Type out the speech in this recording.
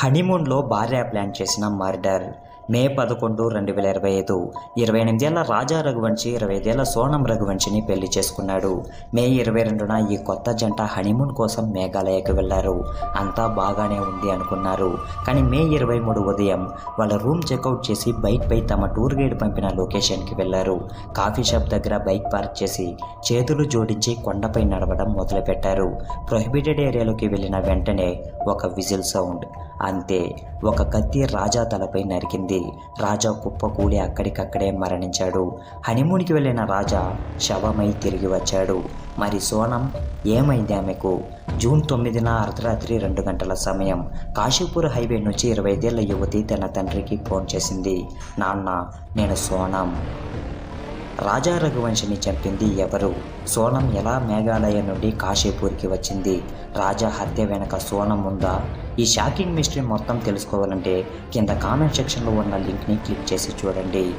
హనీమూన్లో భార్య ప్లాన్ చేసిన మర్డర్. మే పదకొండు రెండు వేల ఇరవై ఐదు. ఇరవై ఎనిమిదేళ్ళ రాజా రఘువంశి ఇరవై ఐదేళ్ళ సోనం రఘువంశిని పెళ్ళి చేసుకున్నాడు. మే ఇరవై రెండున ఈ కొత్త జంట హనీమూన్ కోసం మేఘాలయకు వెళ్ళారు. అంతా బాగానే ఉంది అనుకున్నారు. కానీ మే ఇరవై మూడు ఉదయం వాళ్ళ రూమ్ చెక్అవుట్ చేసి బైక్పై తమ టూర్ గైడ్ పంపిన లొకేషన్కి వెళ్ళారు. కాఫీ షాప్ దగ్గర బైక్ పార్క్ చేసి చేతులు జోడించి కొండపై నడవడం మొదలుపెట్టారు. ప్రొహిబిటెడ్ ఏరియాలోకి వెళ్ళిన వెంటనే ఒక విజిల్ సౌండ్ అంతే ఒక కత్తి రాజా తలపై నరికింది. రాజా కుప్పకూలి అక్కడికక్కడే మరణించాడు. హనీమూన్కి వెళ్ళిన రాజా శవమై తిరిగి వచ్చాడు. మరి సోనం ఏమైంది ఆమెకు? జూన్ తొమ్మిదిన అర్ధరాత్రి రెండు గంటల సమయం కాశీపూర్ హైవే నుంచి ఇరవై ఐదేళ్ళ యువతి తన తండ్రికి ఫోన్ చేసింది. నాన్న నేను సోనం. రాజా రఘువంశిని చంపింది ఎవరు? సోనం ఎలా మేఘాలయ నుండి కాశీపూర్కి వచ్చింది? రాజా హత్య వెనక సోనం ఉందా? ఈ షాకింగ్ మిస్టరీ మొత్తం తెలుసుకోవాలంటే కింద కామెంట్ సెక్షన్లో ఉన్న లింక్ని క్లిక్ చేసి చూడండి.